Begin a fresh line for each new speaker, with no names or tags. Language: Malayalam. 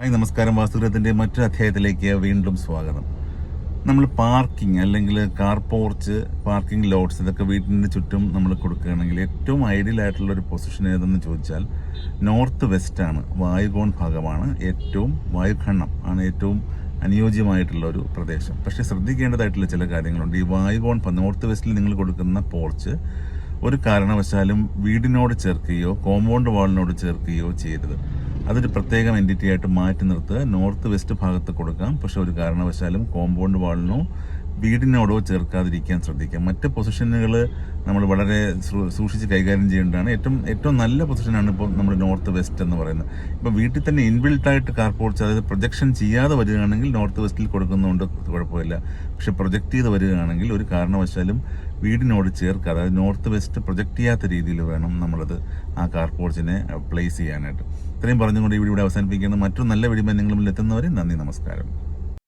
ഹായ് നമസ്കാരം. വാസ്തുഗ്രഹത്തിന്റെ മറ്റൊരു അധ്യായത്തിലേക്ക് വീണ്ടും സ്വാഗതം. നമ്മൾ പാർക്കിംഗ് അല്ലെങ്കിൽ കാർ പോർച്ച് പാർക്കിംഗ് ലോഡ്സ് ഇതൊക്കെ വീടിന് ചുറ്റും നമ്മൾ കൊടുക്കുകയാണെങ്കിൽ ഏറ്റവും ഐഡിയൽ ആയിട്ടുള്ള ഒരു പൊസിഷൻ ഏതെന്ന് ചോദിച്ചാൽ നോർത്ത് വെസ്റ്റ് ആണ് വായുകോൺ ഭാഗമാണ് ഏറ്റവും വായുഖണ്ണം ആണ് ഏറ്റവും അനുയോജ്യമായിട്ടുള്ള ഒരു പ്രദേശം. പക്ഷേ ശ്രദ്ധിക്കേണ്ടതായിട്ടുള്ള ചില കാര്യങ്ങളുണ്ട്. ഈ വായുകോൺ നോർത്ത് വെസ്റ്റിൽ നിങ്ങൾ കൊടുക്കുന്ന പോർച്ച് ഒരു കാരണവശാലും വീടിനോട് ചേർക്കുകയോ കോമ്പൗണ്ട് വാളിനോട് ചേർക്കുകയോ ചെയ്യരുത്. അതൊരു പ്രത്യേകം എന്റിറ്റി ആയിട്ട് മാറ്റി നിർത്തുക. നോർത്ത് വെസ്റ്റ് ഭാഗത്ത് കൊടുക്കാം. പക്ഷെ ഒരു കാരണവശാലും കോമ്പൗണ്ട് വാളിനോ വീടിനോടോ ചേർക്കാതിരിക്കാൻ ശ്രദ്ധിക്കുക. മറ്റ് പൊസിഷനുകൾ നമ്മൾ വളരെ സൂക്ഷിച്ച് കൈകാര്യം ചെയ്യേണ്ടതാണ്. ഏറ്റവും ഏറ്റവും നല്ല പൊസിഷനാണ് ഇപ്പോൾ നമ്മൾ നോർത്ത് വെസ്റ്റ് എന്ന് പറയുന്നത്. ഇപ്പോൾ വീട്ടിൽ തന്നെ ഇൻബിൽട്ടായിട്ട് കാർ പോർച്ച് അതായത് പ്രൊജക്ഷൻ ചെയ്യാതെ വരികയാണെങ്കിൽ നോർത്ത് വെസ്റ്റിൽ കൊടുക്കുന്നതുകൊണ്ട് കുഴപ്പമില്ല. പക്ഷെ പ്രൊജക്റ്റ് ചെയ്ത് വരികയാണെങ്കിൽ ഒരു കാരണവശാലും വീടിനോട് ചേർക്കുക അതായത് നോർത്ത് വെസ്റ്റ് പ്രൊജക്റ്റ് ചെയ്യാത്ത രീതിയിൽ വേണം നമ്മളത് ആ കാർ പോർച്ചിനെ പ്ലേസ് ചെയ്യാനായിട്ട്. ഇത്രയും പറഞ്ഞുകൊണ്ട് ഇവിടെ അവസാനിപ്പിക്കുന്നത് മറ്റൊരു നല്ല മുന്നിൽ എത്തുന്നവരെ നന്ദി നമസ്കാരം.